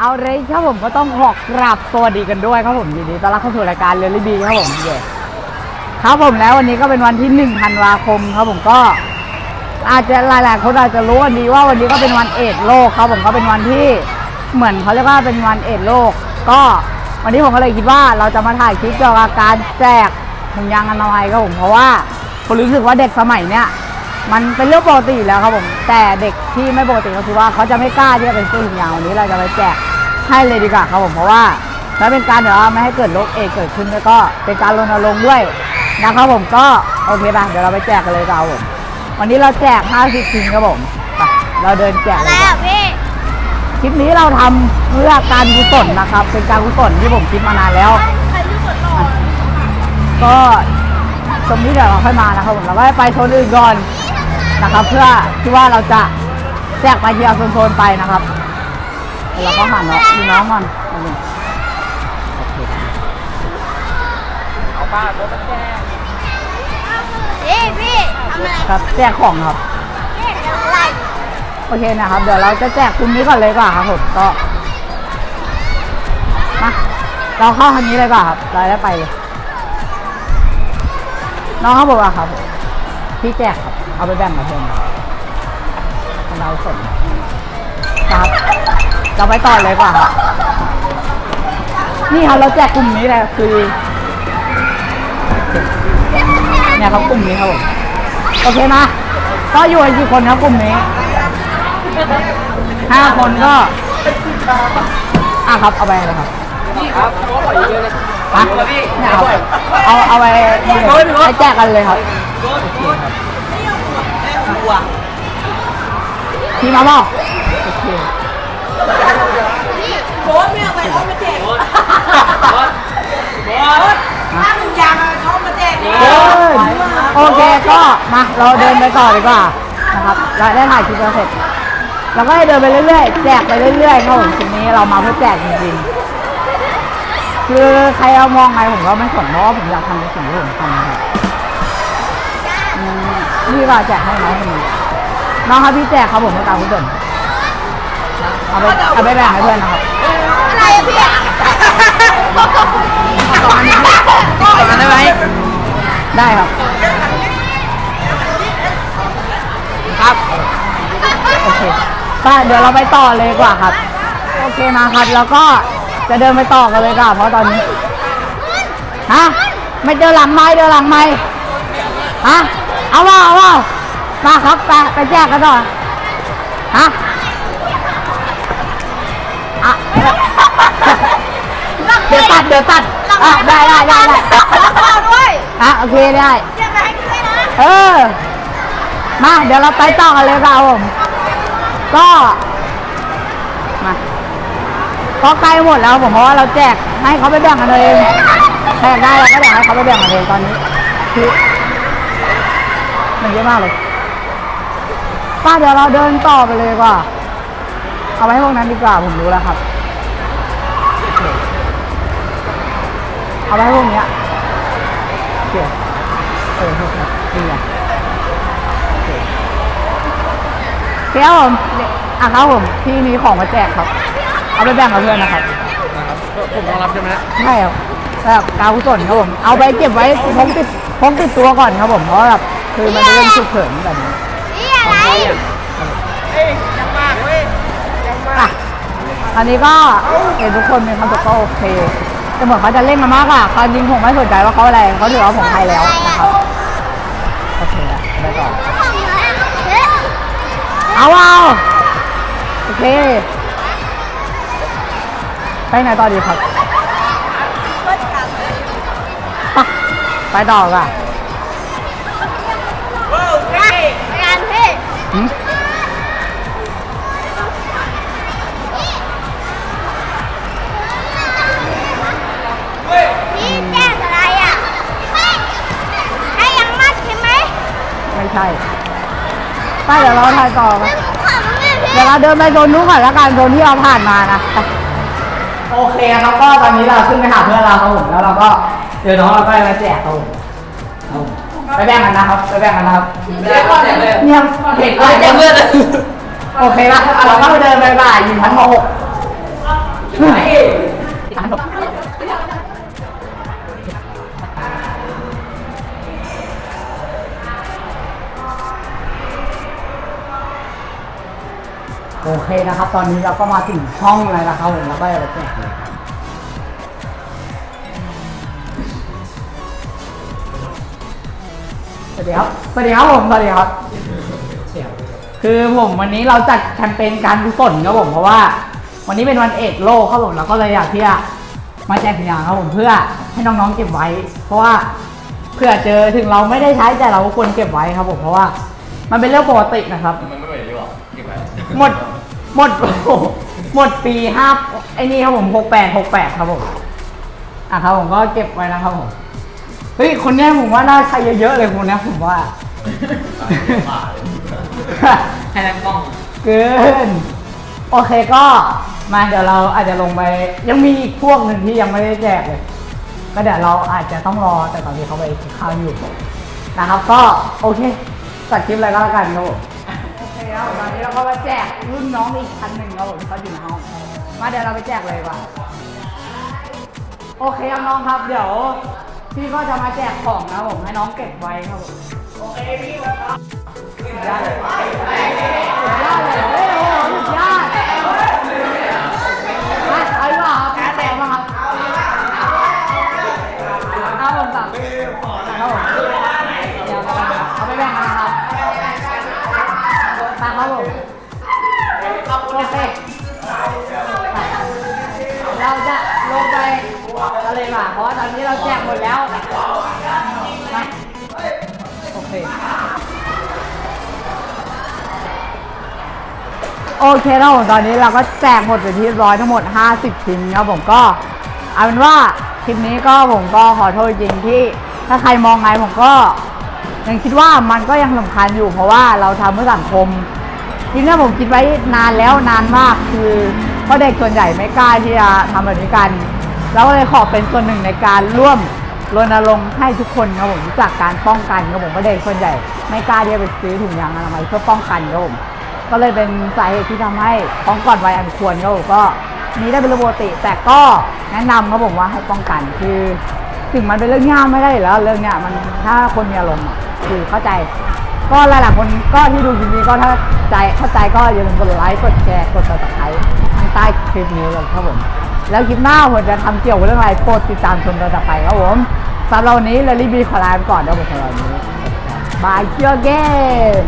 เอาเลยครับผมก็ต้องขอกราบสวัสดีกันด้วยครับผมยินดีต้อนรับเข้าสู่รายการเรียลลี่บีครับผมเย่ครับผมแล้ววันนี้ก็เป็นวันที่หนึ่งธันวาคมครับผมก็ อาจจะหลายๆคนอาจจะรู้กันดีว่าวันนี้ก็เป็นวันเอดโลกครับผมก็เป็นวันที่เหมือนเขาเรียกว่าเป็นวันเอดโลก ก็วันนี้ผมก็เลยคิดว่าเราจะมาถ่ายคลิปเกี่ยวกับการแจกถุงยางอนามัยครับผมเพราะว่าผมรู้สึกว่าเด็กสมัยเนี้ยมันเป็นเรื่องปกติแล้วครับผม แต่เด็กที่ไม่ปกติก็คือว่าเขาจะไม่กล้าที่จะไปซื้อถุงยางวันนี้เราจะไปแจก ให้เลยดีกว่าครับผมเพราะว่าถ้าเป็นการเดี๋ยวว่าไม่ให้เกิดโรคเอดเกิดขึ้นแล้วก็เป็นการรณรงค์ด้วยนะครับผมก็โอเคป่ะเดี๋ยวเราไปแจกกันเลยครับผมวันนี้เราแจก 50ชิ้นครับผมไปเราเดินแจกอะเลไรยคอะรับพี่คลิปนี้เราทำเพื่อการกุศลนะครับ เป็นการกุศลที่ผมคิดมานานแล้ว ใครที่กดหลอดก็ตรงนี้เดี๋ยวเราค่อยมานะครับผมเราก็ไปโซนอื่นก่อนนะครับ เพื่อที่ว่าเราจะแจกไปทีละโซนๆไปนะครับ ดี๋ยวเราก็หันเนาะดูน้องมันโอเคเอาป้าตัวมันแก่พี่พี่ทำอะไรครับแจกของครับโอเคนะครับ เดี๋ยวเราจะแจกกลุ่มนี้ก่อนเลยดีกว่าครับผมก็มาเราเข้าทางนี้เลยดีกว่าครับเราได้ไปเลยน้องเขาบอกว่าครับ พี่แจกครับ เอาไปแบ่งกับเพื่อนครับเราสนครับ เราไปต่อเลยดีกว่าครับนี่ครับเราแจกกลุ่มนี้เลยคือเนี่ยครับกลุ่มนี้ครับผมโอเคนะก็อยู่กันกี่คนครับกลุ่มนี้ห้าคนก็อะครับเอาไปเลยครับนี่ครับเขาปล่อยเยอะเลยฮะเนี่ยครับเอาเอาไปให้แจกกันเลยครับพี่มาบอกโอเค โค้ไม่เอาไปเขามาแจกบอสบอสถ้าหนึ่งอย่างอะเขามาแจกเลยเดินโอเคก็มาเราเดินไปต่อดีกว่านะครับเราได้ถ่ายคลิปแล้วเสร็จเราก็ให้เดินไปเรื่อยๆแจกไปเรื่อยๆครับผมทีนี้เรามาเพื่อแจกจริงๆคือใครเอามองไงผมก็ไม่สนเพราะว่าผมอยากทำในสิ่งที่ผมทำนะครับนี่ก็แจกให้น้องคนนี้น้องครับพี่แจกครับผมไม่ตามผู้เดิน เอาไปเอาไปแบ่งให้เพื่อนนะครับอะไรอะพี่ต่อกันได้ไหมได้ครับ ครับ โอเคป้าเดี๋ยวเราไปต่อเลยกว่าครับ โอเคนะครับ แล้วก็จะเดินไปต่อกันเลยค่ะเพราะตอนนี้ฮะไม่เจอหลังไม้เจอหลังไม้ฮะเอาว่าเอาว่ามาครับไปไปแจกกันต่อฮะ เดี๋ยวตัดเดี๋ยวตัดอะได้ได้ได้ได้พ่อด้วยอะโอเคได้เรียกไปให้ด้วยนะ เออ มาเดี๋ยวเราไปต่อกันเลยครับผมก็มาก็ใกล้หมดแล้วผมเพราะว่าเราแจกให้เขาไปแบ่งกันเองแบ่งได้เราก็อยากให้เขาไปแบ่งกันเองตอนนี้คือมันเยอะมากเลยป้าเดี๋ยวเราเดินต่อไปเลยดีกว่า เอาไว้ให้พวกนั้นดีกว่าผมรู้แล้วครับ เอาไว้ให้พวกเนี้ยโอเคเออโอเคดีอะโอเคเพี่ยวผมอะครับผมพี่มีของมาแจกครับ เอาไปแบ่งกับเพื่อนนะครับผมต้องรับใช่ไหมฮะใช่ครับแบบการกุศลครับผมเอาไปเก็บไว้พกติดพกติดตัวก่อนครับผมเพราะแบบคือมันเป็นเรื่องฉุกเฉินแบบนี้พี่อะไรอะอันนี้ก็เห็นทุกคนมีความสุขก็โอเค แต่เหมือนเขาจะเล่นมามากกว่ะเขาจริงผมไม่สนใจว่าเขาอะไรเขาถือว่าผมไทยแล้วนะครับโอเคแล้วไปต่อเอาเอาโอเคไปไหนต่อดีครับ ไปต่อค่ะ ไปเดี๋ยวเราถ่ายต่อกันขอมึงเลยพี่เดี๋ยวเราเดินไปโซนนู้นก่อนแล้วกันโซนที่เราผ่านมานะไปโอเคครับก็ตอนนี้เราขึ้นไปหาเพื่อนเราครับผมแล้วเราก็เดี๋ยวน้องเราก็มาแจกครับผมครับผมไปแบ่งกันนะครับไปแบ่งกันนะครับไม่ได้ข้อแจกเลยเนี่ยเห็นอะไรแจกเพื่อนเลยโอเคละเราก็ไปเดินไปบ่ายยิงพันหก โอเคนะครับ ตอนนี้เราก็มาถึงห้องแล้วนะครับผมแล้วก็จะไปแจกเลยสวัสดีครับสวัสดีครับผมสวัสดีครับ คือผมวันนี้เราจัดแคมเปญการกุศลครับผมเพราะว่า วันนี้เป็นวันเอกโลกครับผมเราก็เลยอยากที่จะมาแจกถุงยางครับผมเพื่อให้น้องๆเก็บไว้ เพราะว่าเพื่อเจอถึงเราไม่ได้ใช้แต่เราก็ควรเก็บไว้ครับผมเพราะว่า มันเป็นเรื่องปกตินะครับ หมดหมดหมดปีห้าไอ้นี่ครับผมหกแปดหกแปดครับผมอะครับผมก็เก็บไว้นะครับผมเฮ้ยคนเนี้ยผมว่าน่าใช้เยอะๆเลยคนเนี้ยผมว่าให้นั่งกล้องเกินโอเคก็มาเดี๋ยวเราอาจจะลงไป ยังมีอีกพวกหนึ่งที่ยังไม่ได้แจกเลย ก็เดี๋ยวเราอาจจะต้องรอแต่ตอนนี้เขาไปกินข้าวอยู่นะครับ ก็โอเคตัดคลิปอะไรก็แล้วกันครับผม ครับตอนนี้เราก็มาแจกรุ่นน้องอีกคันหนึ่งครับผมเขาอยู่ในห้องมาเดี๋ยวเราไปแจกเลยดีกว่าโอเคครับน้องครับ เดี๋ยวพี่ก็จะมาแจกของนะครับผมให้น้องเก็บไว้ครับผมโอเคพี่ครับได้เลยสุดยอดเลยเฮ้ยโอ้โหสุดยอดมาเอาดีกว่าครับแจกมาครับเอาผมสั่งเอาผม โอเคโอเคแล้วผมตอนนี้เราก็แจกหมดไปที่ร้อยทั้งหมด 50 ชิ้นครับผมก็เอาเป็นว่าคลิปนี้ก็ผมก็ขอโทษจริงที่ถ้าใครมองไงผมก็ ยังคิดว่ามันก็ยังสำคัญอยู่เพราะว่าเราทำเพื่อสังคมทีนี้ผมคิดไว้นานแล้วนานมากคือเพราะเด็กส่วนใหญ่ไม่กล้าที่จะทำแบบนี้กัน เราก็เลยขอเป็นส่วนหนึ่งในการร่วม รณรงค์ให้ทุกคนครับผมรู้จักการป้องกันครับผมเพราะเด็กส่วนใหญ่ ไม่กล้าที่จะไปซื้อถุงยางอนามัยเพื่อป้องกันครับผมก็เลยเป็นสาเหตุที่ทำให้ป้องก่อนวัยอันควรครับผมก็มีได้เป็นเรื่องปกติ แต่ก็แนะนำครับผมว่าให้ป้องกันคือถึงมันเป็นเรื่องยากไม่ได้แล้ว เรื่องเนี้ยมันถ้าคนมีอารมณ์อะคือเข้าใจ ก็หลายๆคนก็ที่ดูคลิปนี้ก็ถ้าใจเข้าใจก็อย่าลืมกดไลค์กดแชร์กดติดตามทางใต้คลิปนี้เลยครับผม แล้วคลิปหน้าผมจะทำเกี่ยวกับเรื่องอะไรโปรดติดตามชมตอนต่อไปครับผมสำหรับวันนี้เลลี่บีขอลาไปก่อนเดี๋ยวผมสำหรับวันนี้บายเชียร์เกม